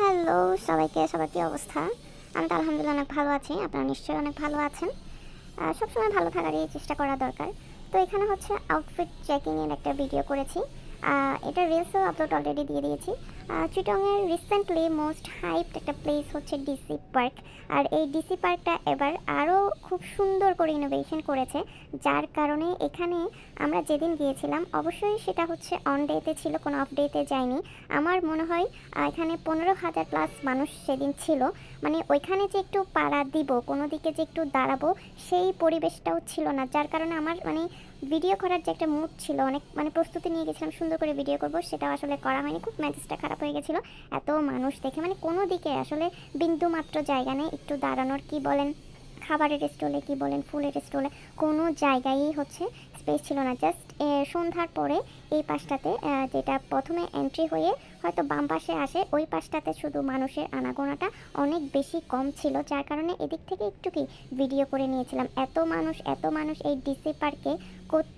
Hello, সবাইকে, সবার কী অবস্থা? আমি তো আলহামদুলিল্লাহ অনেক ভালো আছি, আপনারা নিশ্চয়ই অনেক ভালো আছেন। সবসময় ভালো থাকারই চেষ্টা করা দরকার। তো এখানে হচ্ছে আউটফিট চেকিংয়ের একটা ভিডিও করেছি। এটা রিলসও আপলোড অলরেডি দিয়ে দিয়েছি। চিটংয়ের রিসেন্টলি মোস্ট হাইপড একটা প্লেস হচ্ছে ডিসি পার্ক আর এই ডিসি পার্কটা এবার আরও খুব সুন্দর করে ইনোভেশন করেছে, যার কারণে এখানে আমরা যেদিন গিয়েছিলাম, অবশ্যই সেটা হচ্ছে অন ডেতে ছিল, কোনো অফ ডেতে যায়নি আমার মনে হয় এখানে পনেরো হাজার প্লাস মানুষ সেদিন ছিল। মানে ওইখানে যে একটু পাড়া দিব, কোনো দিকে যে একটু দাঁড়াবো, সেই পরিবেশটাও ছিল না। যার কারণে আমার মানে ভিডিও করার যে একটা মুড ছিল, অনেক মানে প্রস্তুতি নিয়ে গেছিলাম, সুন্দর করে ভিডিও করব, সেটাও আসলে করা হয়নি, খুব মেজাজটা খারাপ হয়ে গেছিল। এত মানুষ দেখে মানে কোনো দিকে আসলে বিন্দু মাত্র জায়গা নেই, একটু দাঁড়ানোর কি বলেন, খাবারের স্টলে কি বলেন, ফুলের স্টলে কোনো জায়গায়ই হচ্ছে স্পেস ছিল না জাস্ট সন্ধ্যার পরে এই পাশটাতে যেটা প্রথমে এন্ট্রি হয়ে হয়তো বাম পাশে আসে, ওই পাশটাতে শুধু মানুষের আনাগোনাটা অনেক বেশি কম ছিল। যার কারণে এদিক থেকে একটু কি ভিডিও করে নিয়েছিলাম। এত মানুষ এত মানুষ এই ডিসি পার্কে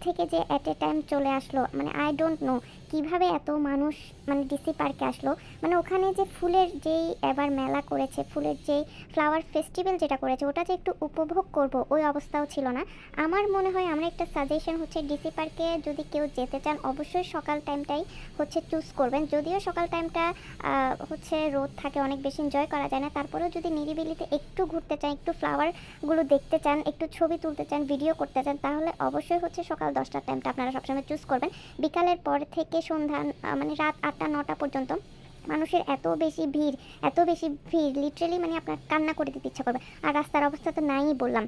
থেকে যে অ্যাট এ টাইম চলে আসলো? মানে আই ডোন্ট নো কীভাবে এত মানুষ মানে ডিসি পার্কে আসলো? মানে ওখানে যে ফুলের যেই এবার মেলা করেছে, ফুলের যেই ফ্লাওয়ার ফেস্টিভ্যাল যেটা করেছে, ওটা যে একটু উপভোগ করব, ওই অবস্থাও ছিল না। আমার মনে হয় আমরা একটা সাজেশন হচ্ছে ডিসি পার্কে যদি কেউ যেতে চান, অবশ্যই সকাল টাইমটাই হচ্ছে চুজ করবেন। যদিও সকাল টাইমটা হচ্ছে রোদ থাকে, অনেক বেশি এনজয় করা যায় না। তারপরেও যদি নিরিবিলিতে একটু ঘুরতে চান, একটু ফ্লাওয়ারগুলো দেখতে চান, একটু ছবি তুলতে চান ভিডিও করতে চান, তাহলে অবশ্যই হচ্ছে সকাল দশটার টাইমটা আপনারা সবসময় চুজ করবেন। বিকালের পর থেকে সন্ধ্যা মানে রাত আটটা, নটা পর্যন্ত মানুষের এত বেশি ভিড়, এত বেশি ভিড় লিটারেলি মানে আপনার কান্না করে দিতে ইচ্ছা করবে। আর রাস্তার অবস্থা তো নাই বললাম।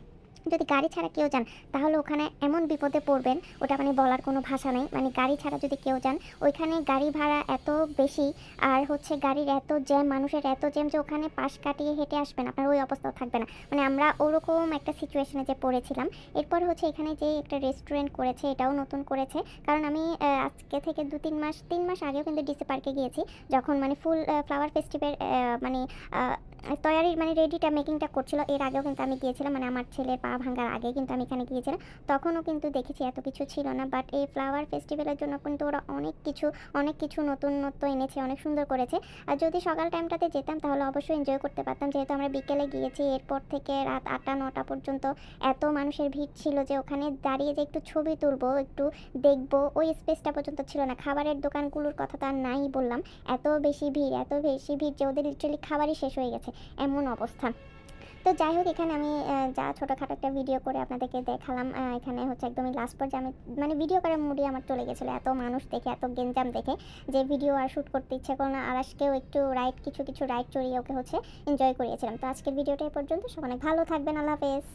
যদি গাড়ি ছাড়া কেউ যান, তাহলে ওখানে এমন বিপদে পড়বেন, ওটা মানে বলার কোনো ভাষা নেই। মানে গাড়ি ছাড়া যদি কেউ যান, ওইখানে গাড়ি ভাড়া এত বেশি, আর হচ্ছে গাড়ির এত জ্যাম, মানুষের এত জ্যাম যে ওখানে পাশ কাটিয়ে হেঁটে আসবেন, আপনার ওই অবস্থাও থাকবে না। মানে আমরা ওরকম একটা সিচুয়েশনে যে পড়েছিলাম, এরপর হচ্ছে এখানে যে একটা রেস্টুরেন্ট করেছে, এটাও নতুন করেছে। কারণ আমি আজকে থেকে দু তিন মাস তিন মাস আগেও কিন্তু ডিসি পার্কে গিয়েছি, যখন মানে ফুল ফ্লাওয়ার ফেস্টিভ্যাল মানে তৈয়ারির মানে রেডিটা মেকিংটা করছিল। এর আগেও কিন্তু আমি গিয়েছিলাম মানে আমার ছেলের পা ভাঙার আগে কিন্তু আমি এখানে গিয়েছিলাম। তখনও কিন্তু দেখেছি এত কিছু ছিল না বাট এই ফ্লাওয়ার ফেস্টিভ্যালের জন্য কিন্তু ওরা অনেক কিছু অনেক কিছু নতুনত্ব এনেছে, অনেক সুন্দর করেছে। আর যদি সকাল টাইমটাতে যেতাম, তাহলে অবশ্যই এনজয় করতে পারতাম। যেহেতু আমরা বিকেলে গিয়েছি, এরপর থেকে রাত আটটা, নটা পর্যন্ত এত মানুষের ভিড় ছিল যে ওখানে দাঁড়িয়ে যে একটু ছবি তুলবো, একটু দেখব, ওই স্পেসটা পর্যন্ত ছিল না। খাবারের দোকানগুলোর কথা তো আর নাই বললাম। এত বেশি ভিড়, এত বেশি ভিড় যে ওদের লিটারালি খাবারই শেষ হয়ে গেছে। এমন অবস্থা। তো যাই হোক, এখানে আমি যা ছোটোখাটো একটা ভিডিও করে আপনাদেরকে দেখালাম এখানে হচ্ছে একদমই লাস্ট পর্যায়ে আমি মানে ভিডিও করার মুডি আমার চলে গেছিল। এত মানুষ দেখে, এত গেঞ্জাম দেখে যে ভিডিও আর শ্যুট করতে ইচ্ছে করো না। আর আজকেও একটু রাইট কিছু কিছু রাইড চড়িয়ে ওকে হচ্ছে এনজয় করিয়েছিলাম। তো আজকের ভিডিওটা এ পর্যন্ত। সব অনেক ভালো থাকবেন। আল্লাহ হাফেজ।